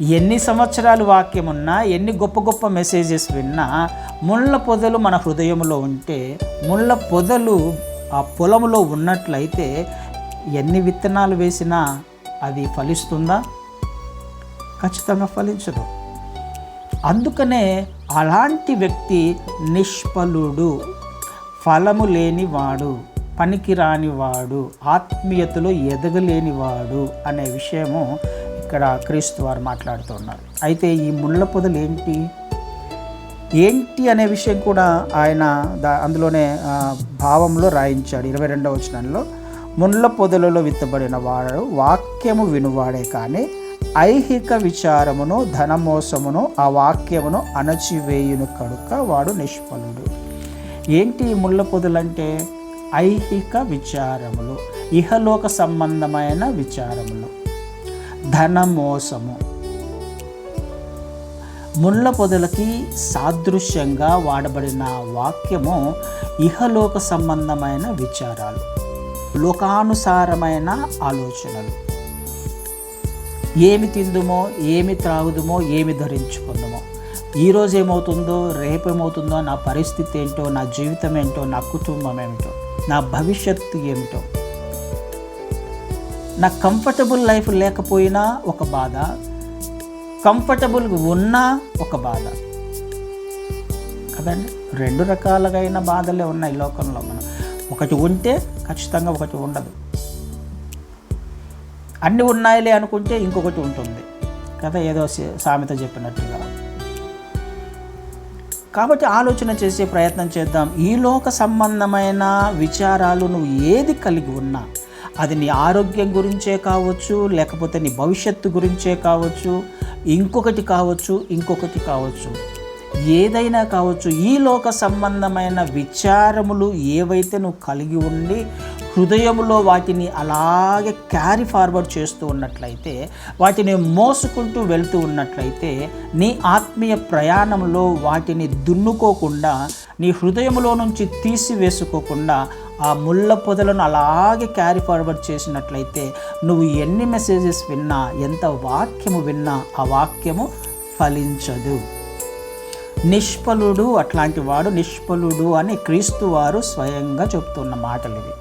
ఎన్ని సంవత్సరాలు వాక్యం ఉన్నా ఎన్ని గొప్ప గొప్ప మెసేజెస్ విన్నా ముళ్ళ పొదలు మన హృదయంలో ఉంటే ముళ్ళ పొదలు ఆ పొలంలో ఉన్నట్లయితే ఎన్ని విత్తనాలు వేసినా అది ఫలిస్తుందా? ఖచ్చితంగా ఫలించదు. అందుకనే అలాంటి వ్యక్తి నిష్ఫలుడు ఫలము లేనివాడు పనికిరానివాడు ఆత్మీయతలో ఎదగలేనివాడు అనే విషయము ఇక్కడ క్రీస్తు వారు మాట్లాడుతున్నారు అయితే ఈ ముళ్ళ పొదలు ఏంటి? ఏంటి అనే విషయం కూడా ఆయన దా అందులోనే భావంలో రాయించాడు. ఇరవై రెండవ వచనంలో ముళ్ళ పొదలలో విత్తబడిన వాడు వాక్యము వినువాడే కానీ ఐహిక విచారమును ధనమోసమును ఆ వాక్యమును అణచివేయును కనుక వాడు నిష్ఫలుడు. ఏంటి ఈ ముళ్ళ పొదలంటే? ఐహిక విచారములు ఇహలోక సంబంధమైన విచారములు. ధనమోసము. ముళ్ళ పొదలకి సాదృశ్యంగా వాడబడిన వాక్యము ఇహలోక సంబంధమైన విచారాలు లోకానుసారమైన ఆలోచనలు. ఏమి తిందుమో ఏమి త్రాగుదుమో ఏమి ధరించుకుందామో. ఈరోజు ఏమవుతుందో రేపు ఏమవుతుందో నా పరిస్థితి ఏంటో నా జీవితం ఏంటో నా కుటుంబం ఏమిటో నా భవిష్యత్తు ఏమిటో నాకు కంఫర్టబుల్ లైఫ్ లేకపోయినా ఒక బాధ. కంఫర్టబుల్గా ఉన్నా ఒక బాధ. కదండి? రెండు రకాలుగైన బాధలే ఉన్నాయి లోకంలో మనం. ఒకటి ఉంటే ఖచ్చితంగా ఒకటి ఉండదు. అన్నీ ఉన్నాయిలే అనుకుంటే ఇంకొకటి ఉంటుంది. కదా ఏదో సామెత చెప్పినట్టుగా. కాబట్టి ఆలోచన చేసే ప్రయత్నం చేద్దాం. ఈ లోక సంబంధమైన విచారాలు నువ్వు ఏది కలిగి ఉన్నా అది నీ ఆరోగ్యం గురించే కావచ్చు లేకపోతే నీ భవిష్యత్తు గురించే కావచ్చు ఇంకొకటి కావచ్చు ఇంకొకటి కావచ్చు. ఏదైనా కావచ్చు. ఈ లోక సంబంధమైన విచారములు ఏవైతే నువ్వు కలిగి ఉండి హృదయంలో వాటిని అలాగే క్యారీ ఫార్వర్డ్ చేస్తూ ఉన్నట్లయితే వాటిని మోసుకుంటూ వెళ్తూ ఉన్నట్లయితే నీ ఆత్మీయ ప్రయాణంలో వాటిని దున్నుకోకుండా నీ హృదయంలో నుంచి తీసివేసుకోకుండా ఆ ముళ్ళ పొదలను అలాగే క్యారీ ఫార్వర్డ్ చేసినట్లయితే నువ్వు ఎన్ని మెసేజెస్ విన్నా ఎంత వాక్యము విన్నా ఆ వాక్యము ఫలించదు. నిష్ఫలుడు అట్లాంటి వాడు నిష్ఫలుడు అని క్రీస్తు వారు స్వయంగా చెప్తున్న మాటలు ఇవి